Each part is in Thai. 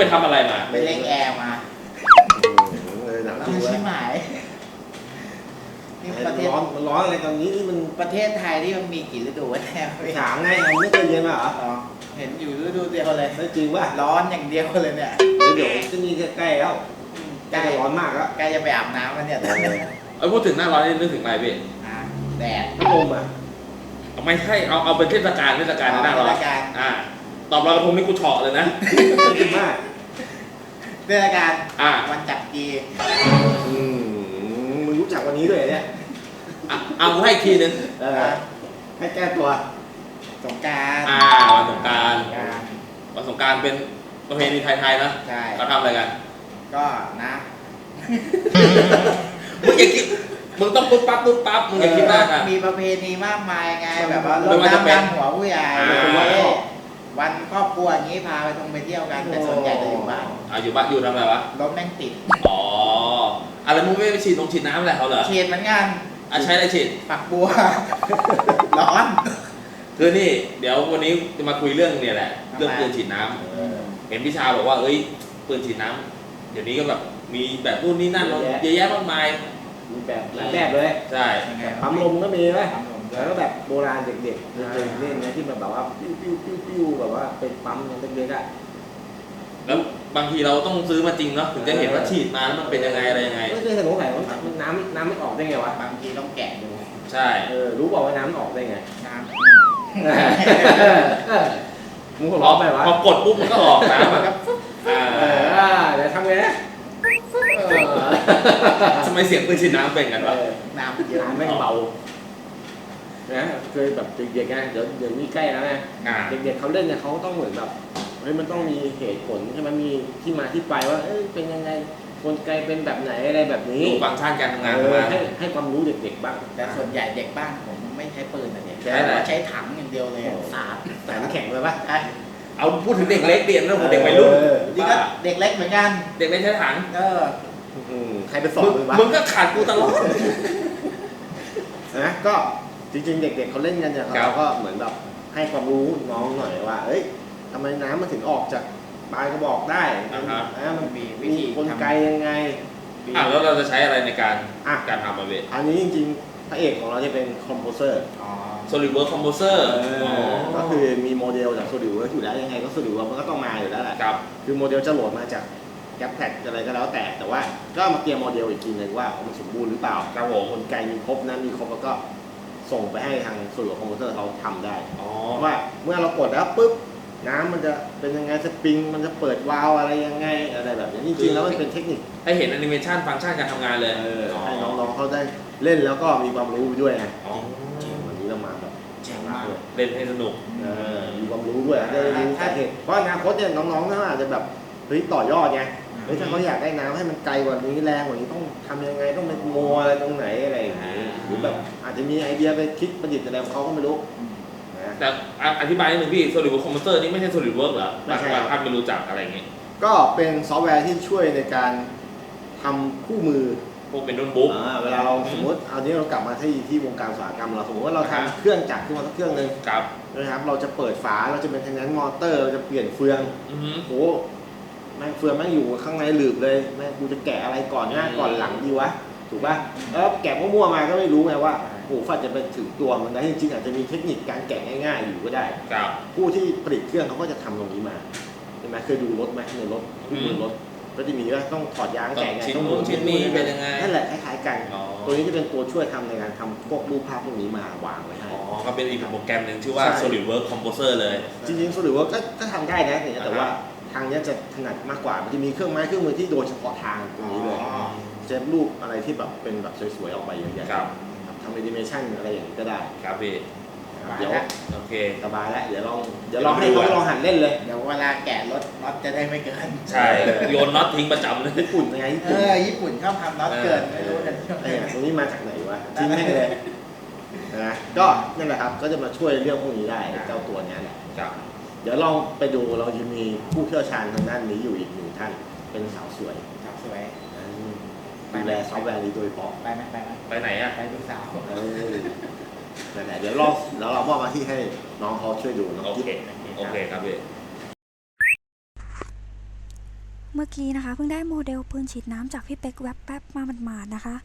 ไปทำอะไรมา ไปเล่งแอร์มาเออหนังแล้วจริงมันเว้ยใช่ไหมนี่ประเทศร้อนมันร้อนอะไรตอนนี้ที่มันประเทศไทยที่มันมีกี่ฤดูวะแน่ไปถามไงเราไม่เคยเรียนมาเหรออ๋อเห็นอยู่ฤดูเดียวเลย ไม่จริงว่าร้อนอย่างเดียวเลยเนี่ยเดี๋ยวก็นี่ใกล้ๆแล้วใกใกล้ล้จะร้อนมากแล้วใกล้จะไปอาบน้ำแล้วเนี่ยตอนนี้เอ้ยพูดถึงหน้าร้อนนี่นึกถึงอะไรพี่อะแดดพัดลมอะเอาไม่ใช่เอาเอาเป็นเทศกาลเทศกาลในหน้าร้อนเทศกาลอ่าตอบเรากระทงนี่กูเฉาะเลยนะจริงมาก เทศกาลอ่า วันจับกีอืมมึงรู้จักวันนี้ด้วยเหรอเนี่ยอะเอากูให้อีกทีนึงเออให้แก้ตัวสงกรารอ่าวันสงกรารกรารวันสงกรารเป็นประเพณีไทยๆนะใช่เขาทำอะไรกัน ก็นะมึงอย่าคิดมึงต้องปุ๊บปั๊บปุ๊บปั๊บมึงอย่าคิดมากอะ มีประเพณีมากมายไงแบบว่ารไม่ดว่าจะเป็นน้ำดำหัวผู้ใหญ่อ่าวั นครอบครัวอย่างนี้พาไปท่องไปเที่ยวกันแต่ส่วนใหญ่จะอยู่บ้านอะอยู่บ้านอยู่ทำอะไรวะ รถแม่งติดอ๋ออะไรมึงไม่ไปฉีดนงฉีดน้ำอะไรเขาเหรอเฉียดเหมือนกันอะใช้อะไรฉีด ฝักบัว ร้อน คือนี่ เดี๋ยววันนี้จะมาคุยเรื่องเนี่ยแหละทำไมเรื่องปืนฉีดน้ำเห็นพี่ชาบอกว่าเอ้ยปืนฉีดน้ำเดี๋ยวนี้ก็แบบมีแบบนู่นนี่นั่นเนอะเยอะแยะมากมายมีแบบหลายแบบเลย ใช่ ยังไงปั๊มลมก็มีไหมปั๊มลม แล้วก็แบบโบราณเด็กๆเคยเล่นนะที่มันแบบว่าปิ้วปิ้วปิ้วปิ้วแบบว่าเป็นปั๊มเล็กๆอะแล้วบางทีเราต้องซื้อมาจริงเนาะถึงจะเห็นว่าฉีดมาแล้วมันเป็นยังไงอะไรยังไง ไม่เคยสงสัยว่ามันน้ำน้ำไม่ออกได้ไงวะบางทีต้องแกะดูใช่เออรู้บอกว่าน้ำมันออกได้ไงน้มึงหัวพอเราะไปวะพอกดปุ๊บมันก็ออกน้ำอะครับอ่าเออเดี๋ยวทำไงนะเออทำไมเสียงปืนฉีดน้ำเป็นกันวะำน้ำเยอะน้ำแม่งเบา นะเคยแบบเด็กๆไงเดี๋ยวเดี๋ยวนี้ใกล้แล้วไงอ่า เด็กๆเขาเล่นเนี่ยเขาต้องเหมือนแบบเฮ้ยมันต้องมีเหตุผลใช่ไหมมีที่มาที่ไปว่าเอ้ยเป็นยังไงกลไกเป็นแบบไหนอะไรแบบนี้ดูฟังก์ชันการทำงานเอทำองานให้ให้ความรู้เด็กๆบ้าง แต่ส่วนใหญ่เด็กบ้านผมไม่ใช้ปืนนะเด็กใช้อะไรใช้ถังอย่างเดียวเลยสาดแต่น้ำแข็งเลยปะใช่เอาพูดถึงเด็กเล็กเดียนแล้วผมเด็กวัยรุ่นเออนี่ก็เด็กเล็กเหมือนกัน เด็กเล็กใช้ถังเออ อืมใครไปสอนมึงมึงวะมึงก็ขาดกูตลอด นะก็ จริงๆ เด็กๆเขาเล่นกันเนี่ยครัเราบก็เหมือนแบบให้ความรู้น้องหน่อยว่า เอ้ยทำไมน้ำมันถึงออกจากปลายกระบอกได้อ่าฮะนะมันมีวิมีธีกลไกยังไงอะแล้วเราจะใช้อะไรในการอะการทำมาเวทอันนี้จริงๆพระเอกของเราจะเป็นคอมโพเซอร์อ๋อ SolidWorks Composer ก็คือมีโมเดลจาก SolidWorks อยู่แล้วยังไงก็ SolidWorks มันก็ต้องมาอยู่แล้วแหละ ครับ คือโมเดลจะโหลดมาจากแกปแพดอะไรก็แล้วแต่ แต่ว่าก็มาเตรียมโมเดลอีกทีหนึงว่ามันสมบูรณ์หรือเปล่าครับผม กลไกมีครบนะมีครบแล้วก็ ส่งไปให้ทางส่วนของคอมพิวเตอร์เขาทำได้ อ๋อเพราะว่าเมื่อเรากดแล้วปุ๊บน้ำมันจะเป็นยังไงสปริงมันจะเปิดวาล์วอะไรยังไงอะไรแบบนี้จริงๆแล้วมันเป็นเทคนิคให้เห็นแอนิเมชันฟังก์ชันการทำงานเลยเออให้น้องๆเขาได้เล่นแล้วก็มีความรู้ด้วยไงอ๋อวันนี้เรามาแบบเจ๋งมากเลยเล่นให้สนุกเออมีความรู้ด้วยได้รู้สาเหตุเพราะอนาคตเนี่ยน้องๆน่าอาจจะแบบเฮ้ยต่อยอดไงเฮ้ยถ้าเขาอยากได้น้ำให้มันไกลกว่านี้แรงกว่านี้ต้องทำยังไงต้องเป็นโมอะไรตรงไหนอะไรอย่างนี้ห รือแบบอาจจะมีไอเดียไปคิดประดิษฐ์อะไรของเขาก็ไม่รู้นะแต่อะอธิบายนิดนึงพี่ SolidWorks Composer นี่ไม่ใช่ SolidWorks เหรอไม่ใช่ บางท่านไม่รู้จักอะไรอย่างงี้ก็เป็นซอฟต์แวร์ที่ช่วยในการทำคู่มือพวกเป็นโน้ตบุ๊ก อ่าเวลาเราสมมติเอานี้เรากลับมาที่ที่วงการอุตสาหกรรมเราสมมติว่าเราทำเครื่องจักรขึ้นมาสักเครื่องหนึ่งกับนะครับเราจะเปิดฝาเราจะเป็นทนนมอเตอร์เราจะเปลี่ยนเฟือง อือหือโอ้แม่งเฟืองแม่งอยู่ข้างในหลืบเลยแม่งกูจะแกะอะไรก่อนหน้าอืม ก่อนหลังดีวะ ถูกป่ะแล้วแกะมั่วๆมาก็ไม่รู้ไงว่าโอ้ฝันจะไปถึงตัวมันได้จริงๆอาจจะมีเทคนิคการแกะง่าย ๆ อยู่ก็ได้กับ ผู้ที่ผลิตเครื่องเขาก็จะทำตรงนี้มาใช่ไหมเคยดูรถไหมในรถอืมในรถก็จะมีว่าต้องถอดยางแกะไงชิ้นต้องนู้นชิ้นนี้เป็นยังไงนั่นแหละคล้ายๆกัน อ๋อ ตัวนี้จะเป็นตัวช่วยทำในการทำพวกรูปภาพพวกนี้มาวางไว้ให้ อ๋อ ก็เป็นอีกโปรแกรมหนึ่งชื่อว่า ใช่ SolidWorks Composer เลย จริงๆสรุปว่าก็ก็ทำได้นะแต่อ่าฮะว่าทางเนี้ยจะถนัดมากกว่ามันจะมีเครื่องไม้เครื่องมือที่โดยเฉพาะทางตรงนี้เลย อ๋อ เซฟรูปอะไรที่แบบเป็นแบบสวยๆออกไปเยอะแยะครับ ครับทำแอนิเมชันอะไรอย่างนี้ก็ได้ครับพี่ครับเดี๋ยวโอเค สบายแล้วเดี๋ยวลองเดี๋ยวลองให้เขาลองหัดเล่นเลย เดี๋ยวเวลาแกะรถน็อตจะได้ไม่เกิน ใช่โยนน็อตทิ้งประจำเลย ญี่ปุ่นยังไงญี่เอปุ่นอ ญี่ปุ่นชอบทำน็อตเกิน ไม่รู้กันไอ้เนี่ยตรงนี้มาจากไหนวะทิ้งให้เลยนะก็นั่นแหละครับก็จะมาช่วยเรื่องพวกนี้ได้เจ้าตัวเนี้ยแหละ ครับ เดี๋ยวลองไปดูเราจะมีผู้เชี่ยวชาญทางด้านนี้อยู่อีกหนึ่งท่าน เป็นสาวสวยครับสวย ดูแลซอฟต์แวร์นี้โดยเฉพาะไปไหมไปไหมไปไหนอะ ไปดูสาวเออนั่นแหละเดี๋ยวลองแล้วเรามอบมาที่ให้น้องเขาช่วยดูน้องโอกิ๊บเค โอเคครับพี่ เมื่อกี้นะคะเพิ่งได้โมเดลปืนฉีดน้ำจากพี่เป๊กแวบแป๊บมาหมาดๆนะคะ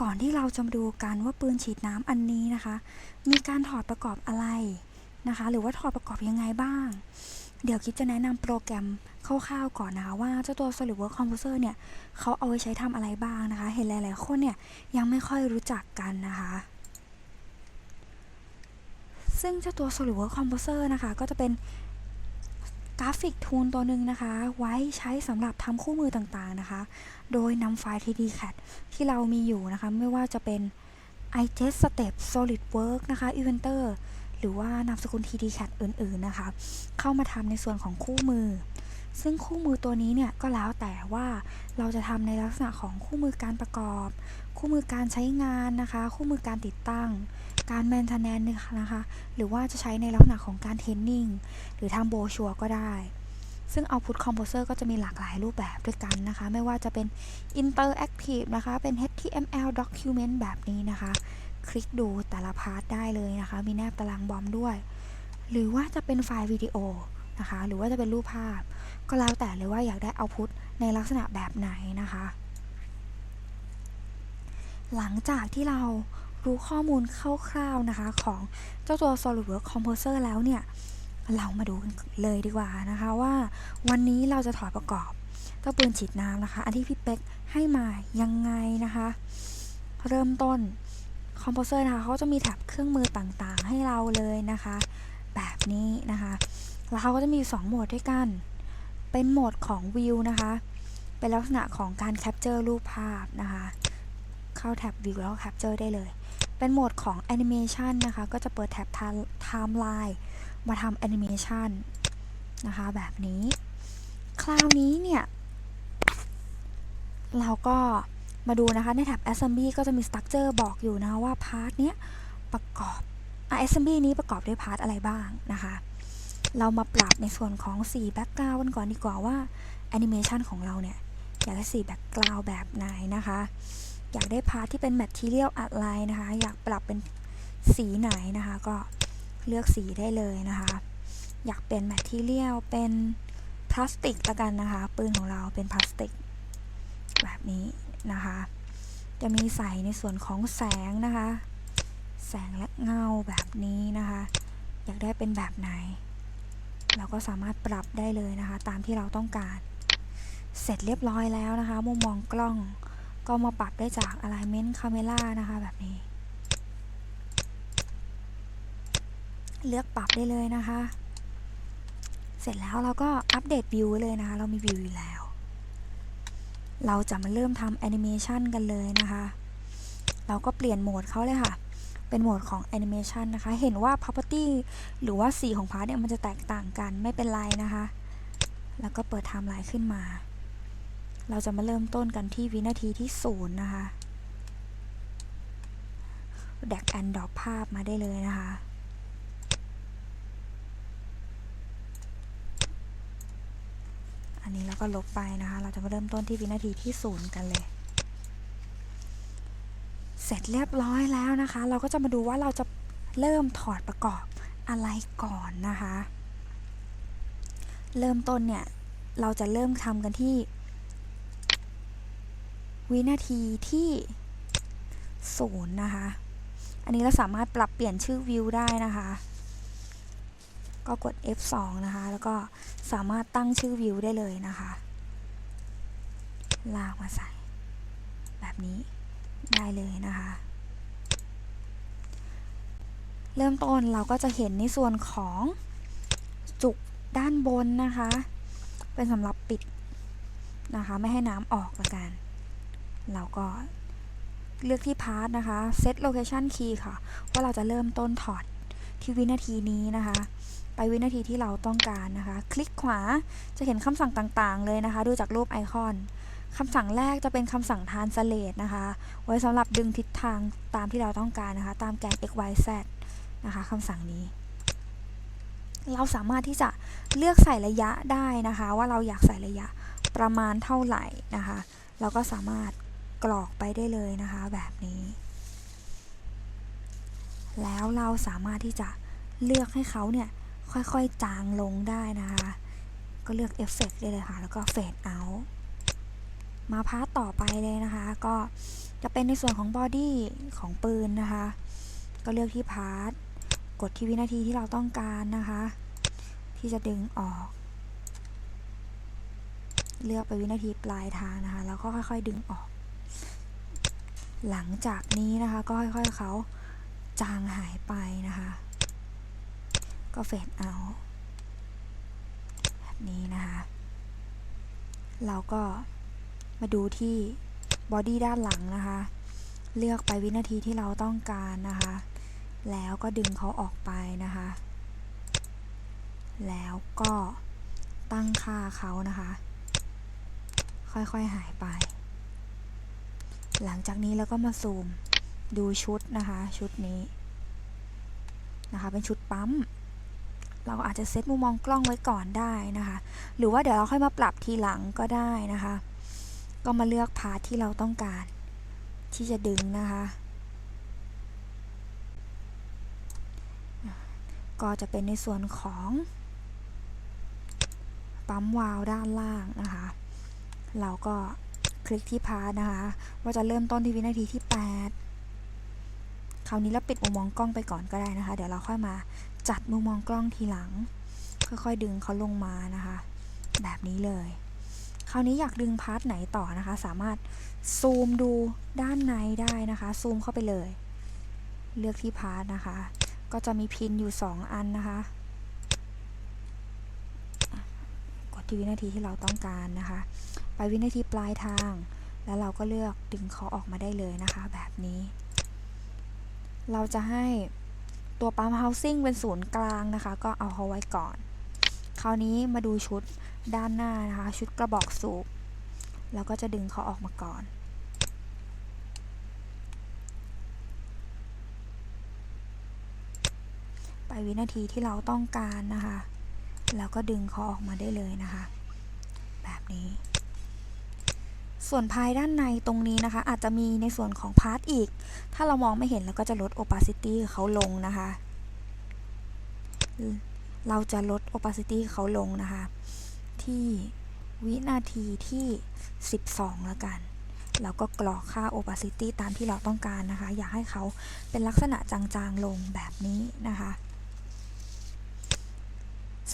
ก่อนที่เราจะมาดูกันว่าปืนฉีดน้ำอันนี้นะคะ มีการถอดประกอบอะไรนะคะ หรือว่าถอดประกอบยังไงบ้าง เดี๋ยวคิดจะแนะนำโปรแกรมคร่าวๆก่อนนะคะว่าเจ้าตัว SolidWorks Composer เนี่ยเขาเอาไว้ใช้ทำอะไรบ้างนะคะ เห็นหลายๆคนเนี่ยยังไม่ค่อยรู้จักกันนะคะ ซึ่งเจ้าตัว SolidWorks Composer นะคะ ก็จะเป็นกราฟิกทูลตัวหนึ่งนะคะ ไว้ใช้สำหรับทำคู่มือต่างๆนะคะ โดยนำไฟล์ 3D CAD ที่เรามีอยู่นะคะ ไม่ว่าจะเป็น iJet Step SolidWorks นะคะ Inventor หรือว่านามสกุล 3D CAD อื่นๆนะคะ เข้ามาทำในส่วนของคู่มือ ซึ่งคู่มือตัวนี้เนี่ยก็แล้วแต่ว่าเราจะทำในลักษณะของคู่มือการประกอบ คู่มือการใช้งานนะคะ คู่มือการติดตั้ง การแมนเทนแนนนะคะ หรือว่าจะใช้ในลักษณะของการเทรนนิ่งหรือทำโบชัวก็ได้ซึ่ง Output Composer ก็จะมีหลากหลายรูปแบบด้วยกันนะคะ ไม่ว่าจะเป็น Interactive นะคะ เป็น HTML Document แบบนี้นะคะ คลิกดูแต่ละพาร์ทได้เลยนะคะ มีแนบตารางบอมด้วย หรือว่าจะเป็นไฟล์วิดีโอนะคะ หรือว่าจะเป็นรูปภาพ ก็แล้วแต่เลยว่าอยากได้ Output ในลักษณะแบบไหนนะคะ หลังจากที่เรารู้ข้อมูลคร่าวๆนะคะ ของเจ้าตัว SolidWorks Composer แล้วเนี่ย เรามาดูกันเลยดีกว่านะคะว่าวันนี้เราจะถอดประกอบเจ้าปืนฉีดน้ำนะคะ อันที่พี่เป๊กให้มายังไงนะคะ เริ่มต้น คอมโพเซอร์นะคะเขาจะมีแท็บเครื่องมือต่างๆ ให้เราเลยนะคะ แบบนี้นะคะ แล้วเขาก็จะมีอยู่สองโหมดด้วยกัน เป็นโหมดของวิวนะคะ เป็นลักษณะของการแคปเจอร์รูปภาพนะคะ เข้าแท็บวิวแล้วแคปเจอร์ได้เลย เป็นโหมดของแอนิเมชันนะคะ ก็จะเปิดแท็บไทม์ไลน์มาทำแอนิเมชันนะคะแบบนี้ คราวนี้เนี่ย เราก็ มาดูนะคะในแท็บ Assembly ก็จะมี Structure บอกอยู่นะคะว่าพาร์ทเนี้ยประกอบอะ Assembly นี้ประกอบด้วยพาร์ทอะไรบ้างนะคะ เรามาปรับในส่วนของสี Background กันก่อนดีกว่าว่า Animation ของเราเนี่ยอยากได้สี Background แบบไหนนะคะ อยากได้พาร์ทที่เป็น Material อะไรนะคะ อยากปรับเป็นสีไหนนะคะก็เลือกสีได้เลยนะคะ อยากเป็น Material เป็นพลาสติกละกันนะคะ ปืนของเราเป็นพลาสติก แบบนี้ นะคะ จะมีใส่ในส่วนของแสงนะคะ แสงและเงาแบบนี้นะคะ อยากได้เป็นแบบไหน เราก็สามารถปรับได้เลยนะคะ ตามที่เราต้องการ เสร็จเรียบร้อยแล้วนะคะ มุมมองกล้องก็มาปรับได้จาก Alignment Camera นะคะแบบนี้ เลือกปรับได้เลยนะคะ เสร็จแล้วเราก็อัปเดตวิวเลยนะคะ เรามีวิวอยู่แล้ว เราจะมาเริ่มทำแอนิเมชันกันเลยนะคะ เราก็เปลี่ยนโหมดเขาเลยค่ะ เป็นโหมดของแอนิเมชันนะคะ เห็นว่า property หรือว่าสีของพาร์ทเนี่ยมันจะแตกต่างกันไม่เป็นไรนะคะ แล้วก็เปิดไทม์ไลน์ขึ้นมา เราจะมาเริ่มต้นกันที่วินาทีที่ศูนย์นะคะแดกแอนดรอปภาพมาได้เลยนะคะ นนี้เราก็ลบไปนะคะ เราจะมาเริ่มต้นที่วินาทีที่ศูนย์กันเลย เสร็จเรียบร้อยแล้วนะคะ เราก็จะมาดูว่าเราจะเริ่มถอดประกอบอะไรก่อนนะคะ เริ่มต้นเนี่ย เราจะเริ่มทำกันที่ วินาทีที่ศูนย์นะคะ อันนี้เราสามารถปรับเปลี่ยนชื่อวิวได้นะคะ ก็กด F2 นะคะ แล้วก็สามารถตั้งชื่อวิวได้เลยนะคะ ลากมาใส่ แบบนี้ได้เลยนะคะ เริ่มต้นเราก็จะเห็นในส่วนของจุกด้านบนนะคะ เป็นสำหรับปิดนะคะ ไม่ให้น้ำออกละกัน เราก็เลือกที่พาร์ทนะคะ set location key ค่ะ ว่าเราจะเริ่มต้นถอดที่วินาทีนี้นะคะ ไปวินาทีที่เราต้องการนะคะ คลิกขวาจะเห็นคำสั่งต่างๆ เลยนะคะ ดูจากรูปไอคอนคำสั่งแรกจะเป็นคำสั่ง translate นะคะ ไว้สำหรับดึงทิศทางตามที่เราต้องการนะคะ ตามแกน x y z นะคะคำสั่งนี้ เราสามารถที่จะเลือกใส่ระยะได้นะคะ ว่าเราอยากใส่ระยะประมาณเท่าไหร่นะคะ เราก็สามารถกรอกไปได้เลยนะคะ แบบนี้ แล้วเราสามารถที่จะเลือกให้เขาเนี่ย ค่อยๆ จางลงได้นะคะ ก็เลือกเอฟเฟกได้เลยค่ะ แล้วก็เฟดเอามาพาร์ทต่อไปเลยนะคะ ก็จะเป็นในส่วนของบอดี้ของปืนนะคะ ก็เลือกที่พาร์ทกดที่วินาทีที่เราต้องการนะคะ ที่จะดึงออก เลือกไปวินาทีปลายทางนะคะ แล้วก็ค่อยๆ ดึงออก หลังจากนี้นะคะ ก็ค่อยๆเขาจางหายไปนะคะ ก็เฟดเอาแบบนี้นะคะ เราก็มาดูที่บอดี้ด้านหลังนะคะ เลือกไปวินาทีที่เราต้องการนะคะ แล้วก็ดึงเขาออกไปนะคะ แล้วก็ตั้งค่าเขานะคะ ค่อยๆหายไป หลังจากนี้เราก็มาซูมดูชุดนะคะ ชุดนี้นะคะ เป็นชุดปั๊ม เราอาจจะเซตมุมมองกล้องไว้ก่อนได้นะคะ หรือว่าเดี๋ยวเราค่อยมาปรับทีหลังก็ได้นะคะ ก็มาเลือกพาร์ทที่เราต้องการ ที่จะดึงนะคะ ก็จะเป็นในส่วนของปั๊มวาล์วด้านล่างนะคะ เราก็คลิกที่พาร์ทนะคะ ว่าจะเริ่มต้นที่วินาทีที่ 8 คราวนี้เราปิดมุมมองกล้องไปก่อนก็ได้นะคะ เดี๋ยวเราค่อยมา จัดมุมมองกล้องทีหลัง ค่อยๆดึงเขาลงมานะคะ แบบนี้เลย คราวนี้อยากดึงพาร์ทไหนต่อนะคะ สามารถซูมดูด้านในได้นะคะ ซูมเข้าไปเลย เลือกที่พาร์ทนะคะ ก็จะมีพินอยู่ 2 อันนะคะ กดที่วินาทีที่เราต้องการนะคะ ไปวินาทีปลายทาง แล้วเราก็เลือกดึงเขาออกมาได้เลยนะคะ แบบนี้ เราจะให้ ตัวปั๊ม housing เป็นศูนย์กลางนะคะ ก็เอาเขาไว้ก่อน คราวนี้มาดูชุดด้านหน้านะคะ ชุดกระบอกสูบแล้วก็จะดึงเขาออกมาก่อน ไปวินาทีที่เราต้องการนะคะ แล้วก็ดึงเขาออกมาได้เลยนะคะ แบบนี้ ส่วนภายด้านในตรงนี้นะคะ อาจจะมีในส่วนของพาร์ทอีก ถ้าเรามองไม่เห็นเราก็จะลด opacity เขาลงนะคะ เราจะลด opacity เขาลงนะคะ ที่วินาทีที่ 12 แล้วกันแล้วก็กรอกค่า opacity ตามที่เราต้องการนะคะ อยากให้เขาเป็นลักษณะจางๆลงแบบนี้นะคะ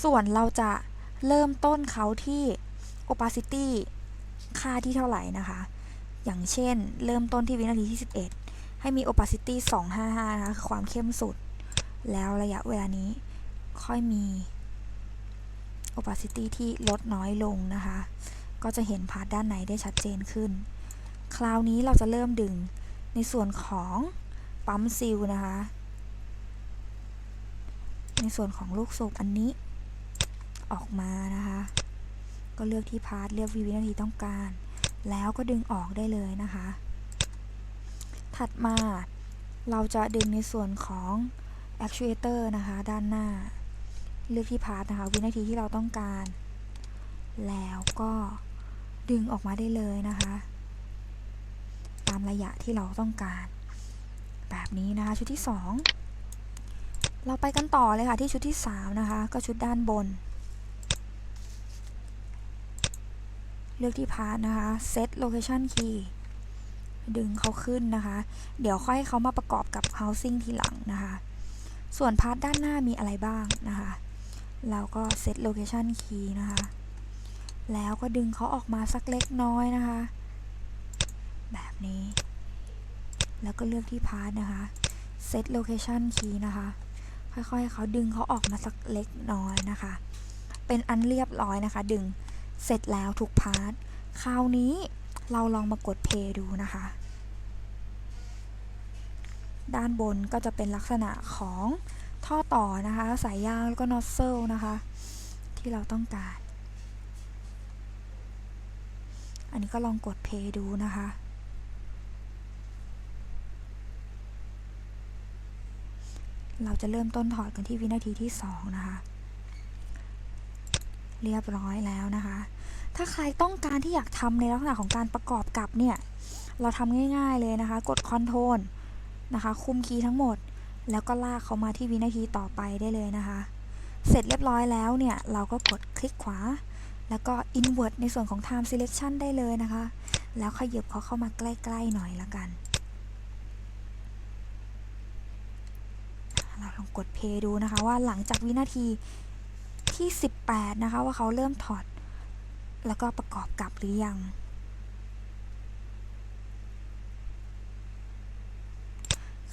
ส่วนเราจะเริ่มต้นเขาที่ opacity ค่าที่เท่าไหร่นะคะ อย่างเช่น เริ่มต้นที่วินาทีที่ 11 ให้มี opacity 255 นะคะ คือความเข้มสุด แล้วระยะเวลานี้ค่อยมี opacity ที่ลดน้อยลงนะคะ ก็จะเห็นพาร์ทด้านในได้ชัดเจนขึ้น คราวนี้เราจะเริ่มดึงในส่วนของปั๊มซิลนะคะ ในส่วนของลูกสูบอันนี้ออกมานะคะ ก็เลือกที่พาร์ทเลือกวินาทีต้องการ แล้วก็ดึงออกได้เลยนะคะ ถัดมาเราจะดึงในส่วนของ actuator นะคะด้านหน้า เลือกที่พาร์ทนะคะวินาทีที่เราต้องการ แล้วก็ดึงออกมาได้เลยนะคะ ตามระยะที่เราต้องการ แบบนี้นะคะชุดที่ 2 เราไปกันต่อเลยค่ะที่ชุดที่ 3 นะคะ ก็ชุดด้านบน เลือกที่พาร์ทนะคะ set location key ดึงเขาขึ้นนะคะ เดี๋ยวค่อยเขามาประกอบกับ housing ทีหลังนะคะ ส่วนพาร์ทด้านหน้ามีอะไรบ้างนะคะ เราก็ set location key นะคะ แล้วก็ดึงเขาออกมาสักเล็กน้อยนะคะ แบบนี้ แล้วก็เลือกที่พาร์ทนะคะ set location key นะคะ ค่อยๆเขาดึงเขาออกมาสักเล็กน้อยนะคะ เป็นอันเรียบร้อยนะคะ ดึง เสร็จแล้วทุกพาร์ท คราวนี้เราลองมากด play ดูนะคะ ด้านบนก็จะเป็นลักษณะของท่อต่อนะคะ สายยางแล้วก็ nozzle นะคะ ที่เราต้องการ อันนี้ก็ลองกด play ดูนะคะเราจะเริ่มต้นถอดกันที่วินาทีที่ 2 นะคะ เรียบร้อยแล้วนะคะ ถ้าใครต้องการที่อยากทำในลักษณะของการประกอบกับเนี่ย เราทำง่าย ๆเลยนะคะ กด Ctrl นะคะ คุมคีย์ทั้งหมด แล้วก็ลากเขามาที่วินาทีต่อไปได้เลยนะคะ เสร็จเรียบร้อยแล้วเนี่ย เราก็กดคลิกขวา แล้วก็ invert ในส่วนของ time selection ได้เลยนะคะ แล้วขยับเขาเข้ามาใกล้ๆหน่อยละกันเราลองกด play ดูนะคะว่าหลังจากวินาทีที่ 8 นะคะ ว่าเขาเริ่มถอด แล้วก็ประกอบกับหรือยัง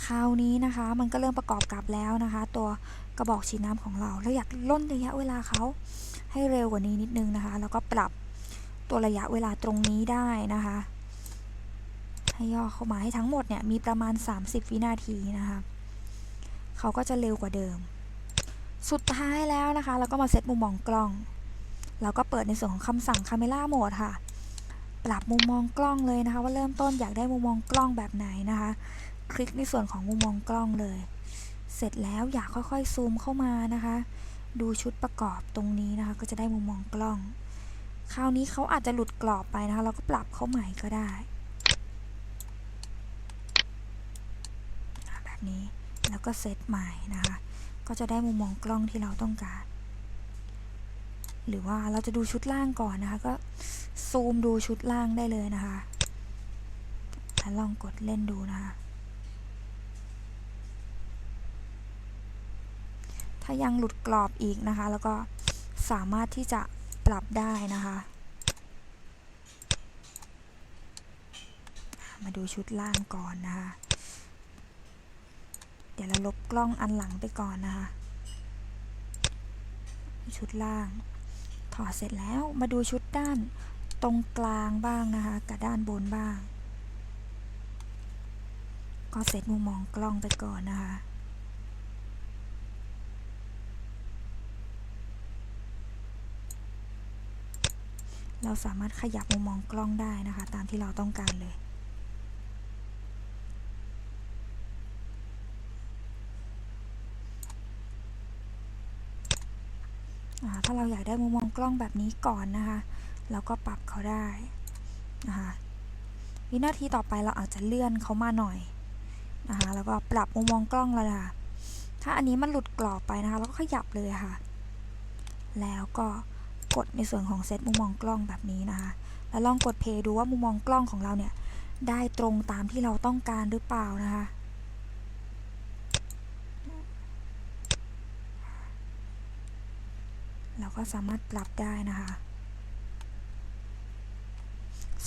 คราวนี้นะคะมันก็เริ่มประกอบกับแล้วนะคะ ตัวกระบอกฉีดน้ำของเราเราอยากล่นระยะเวลาเขาให้เร็วกว่านี้นิดนึงนะคะ แล้วก็ปรับตัวระยะเวลาตรงนี้ได้นะคะให้ย่อเข้ามาให้ทั้งหมดเนี่ยมีประมาณ 30 วินาทีนะคะเขาก็จะเร็วกว่าเดิม สุดท้ายแล้วนะคะ เราก็มาเซตมุมมองกล้อง เราก็เปิดในส่วนของคำสั่ง Camera Mode ค่ะ ปรับมุมมองกล้องเลยนะคะ ว่าเริ่มต้นอยากได้มุมมองกล้องแบบไหนนะคะ คลิกในส่วนของมุมมองกล้องเลย เสร็จแล้วอยากค่อยๆซูมเข้ามานะคะ ดูชุดประกอบตรงนี้นะคะ ก็จะได้มุมมองกล้อง คราวนี้เขาอาจจะหลุดกรอบไปนะคะ เราก็ปรับเข้าใหม่ก็ได้แบบนี้แล้วก็เซตใหม่นะคะ ก็จะได้มุมมองกล้องที่เราต้องการ หรือว่าเราจะดูชุดล่างก่อนนะคะ ก็ซูมดูชุดล่างได้เลยนะคะแล้วลองกดเล่นดูนะคะ ถ้ายังหลุดกรอบอีกนะคะ แล้วก็สามารถที่จะปรับได้นะคะ มาดูชุดล่างก่อนนะคะ เดี๋ยวเราลบกล้องอันหลังไปก่อนนะคะ ชุดล่าง ถอดเสร็จแล้วมาดูชุดด้านตรงกลางบ้างนะคะ กับด้านบนบ้าง ก็เซตมุมมองกล้องไปก่อนนะคะเราสามารถขยับมุมมองกล้องได้นะคะ ตามที่เราต้องการเลย ถ้าเราอยากได้มุมมองกล้องแบบนี้ก่อนนะคะเราก็ปรับเขาได้นะคะวินาทีต่อไปเราอาจจะเลื่อนเขามาหน่อยนะคะแล้วก็ปรับมุมมองกล้องเลยค่ะถ้าอันนี้มันหลุดกรอบไปนะคะเราก็ขยับเลยค่ะ แล้วก็กดในส่วนของเซตมุมมองกล้องแบบนี้นะคะแล้วลองกดเพย์ดูว่ามุมมองกล้องของเราเนี่ยได้ตรงตามที่เราต้องการหรือเปล่านะคะ เรา ก็สามารถปรับได้นะคะ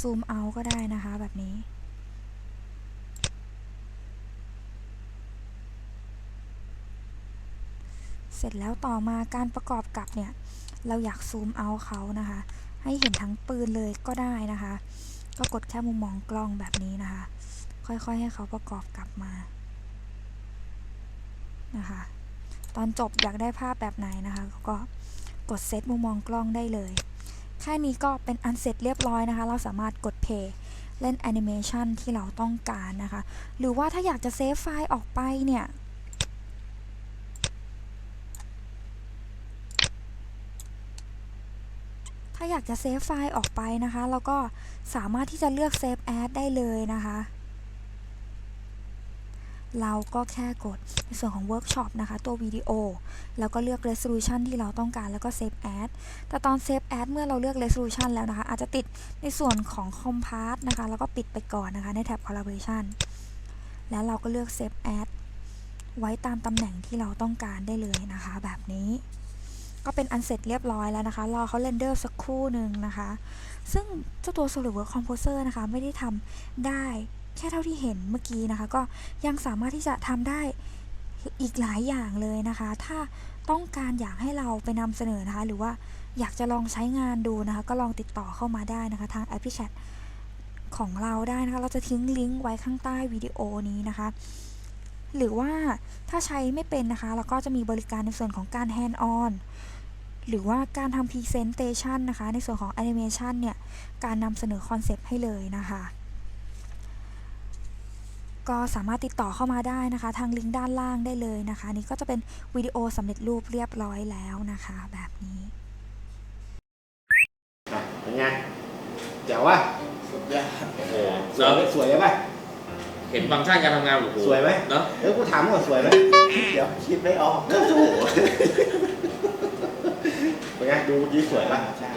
ซูมเอาก็ได้นะคะแบบนี้ เสร็จแล้วต่อมาการประกอบกับเนี่ย เราอยากซูมเอาเขานะคะ ให้เห็นทั้งปืนเลยก็ได้นะคะ ก็กดแค่มุมมองกล้องแบบนี้นะคะ ค่อยๆให้เขาประกอบกลับมานะคะตอนจบอยากได้ภาพแบบไหนนะคะก็ กดเซตมุมมองกล้องได้เลย แค่นี้ก็เป็นอันเสร็จเรียบร้อยนะคะ เราสามารถกดเพย์เล่นแอนิเมชันที่เราต้องการนะคะ หรือว่าถ้าอยากจะเซฟไฟล์ออกไปเนี่ยถ้าอยากจะเซฟไฟล์ออกไปนะคะ เราก็สามารถที่จะเลือกเซฟแอดได้เลยนะคะ เราก็แค่กดในส่วนของ Workshop นะคะ ตัววิดีโอ แล้วก็เลือก Resolution ที่เราต้องการแล้วก็ Save As แต่ตอน Save As เมื่อเราเลือก Resolution แล้วนะคะ อาจจะติดในส่วนของ Compass นะคะ แล้วก็ปิดไปก่อนนะคะ ในแท็บ Collaboration แล้วเราก็เลือก Save As ไว้ตามตำแหน่งที่เราต้องการได้เลยนะคะ แบบนี้ ก็เป็นอันเสร็จเรียบร้อยแล้วนะคะ รอเขาเรนเดอร์สักครู่หนึ่งนะคะ ซึ่งเจ้าตัว SolidWorks Composer นะคะ ไม่ได้ทำได้ ค่เท่าที่เห็นเมื่อกี้นะคะ ก็ยังสามารถที่จะทำได้อีกหลายอย่างเลยนะคะ ถ้าต้องการอยากให้เราไปนำเสนอนะคะ หรือว่าอยากจะลองใช้งานดูนะคะ ก็ลองติดต่อเข้ามาได้นะคะ ทางแอปพลิเคชันของเราได้นะคะ เราจะทิ้งลิงก์ไว้ข้างใต้วิดีโอนี้นะคะ หรือว่าถ้าใช้ไม่เป็นนะคะ เราก็จะมีบริการในส่วนของการ hand on หรือว่าการทำ presentation นะคะ ในส่วนของ animation เนี่ย การนำเสนอคอนเซปต์ให้เลยนะคะ ก็สามารถติดต่อเข้ามาได้นะคะ ทางลิงก์ด้านล่างได้เลยนะคะนี่ก็จะเป็นวิดีโอสำเร็จรูปเรียบร้อยแล้วนะคะ แบบนี้อะเป็นไงเจ๋วว่ะสุดยอดโอ้โหสวยไหมสวยไหม เห็นฟังก์ชันการทำงานโอ้โหสวยไหม เนาะเอ้ยกูถามก่อนสวยไหมเดี๋ยวคิดไม่ออกก็สู้เป็นไงดูเมื่อกี้สวยป่ะ ใช่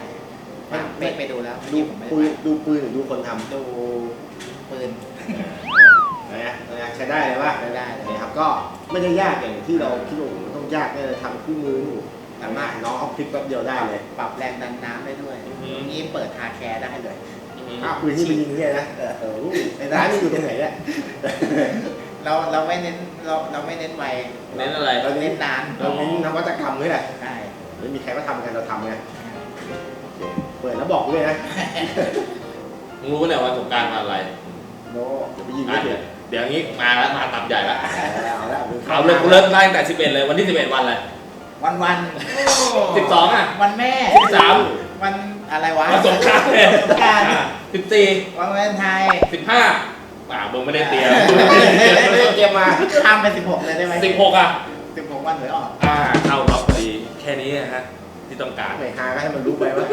ไม่ไม่ไปดูแล้วดูผมไม่ปืได้นดูปืนหรือดูคนทำดูปืน นะนะนะใช้ได้เลยว่าไม่ได้เลยนะครับก็ไม่ได้ยากอย่างที่เราคิดว่าโอ้โหมันต้องยากแน่เลยทำคู่มืออยู่สามารถน้องเอาคลิกแป๊บเดียวได้เลยปรับแรงดันน้ำได้ด้วยนี้เปิดคาแคร์ได้เลย อ้าวปืนที่ไปยิงเนี่ยนะเออเออไอ้ร้านนี่อยู่ตรงไหนเนี่ยเราเราไม่เน้นเราเราไม่เน้นไวเน้นอะไร เราเน้นนานเราเน้นนวัตกรรมด้วยแหละใช่ ไม่มีใครก็ทำกันเราทำไงเปิดแล้วบอกด้วยนะ มึงรู้เนี่ยวันสงกรารมาอะไรโน้เดี๋ยวไปยิงอะไม่เดี๋เด็ยวด เดี๋ยวงี้มาแล้วมาตับใหญ่แล้วเอาแล้วเอาเลยกูเริ่มไล่ตั้งแต่11เลยวันที่11วันเลยวันวัน12อะ วันแม่13วันอะไรวะวันสงกรารเลยสงกรานต์14วันวาเลนไทน์15ป่ามึงไม่ได้เตรียมไม่ได้เตรียมมาข้ามไปสิบหกเลยได้ไหม16อะสิบหกวันหวยออกอ่าเข้ารอบพอดีแค่นี้นะฮะที่ต้องการไม่หาก็ให้มันรู้ไปว่า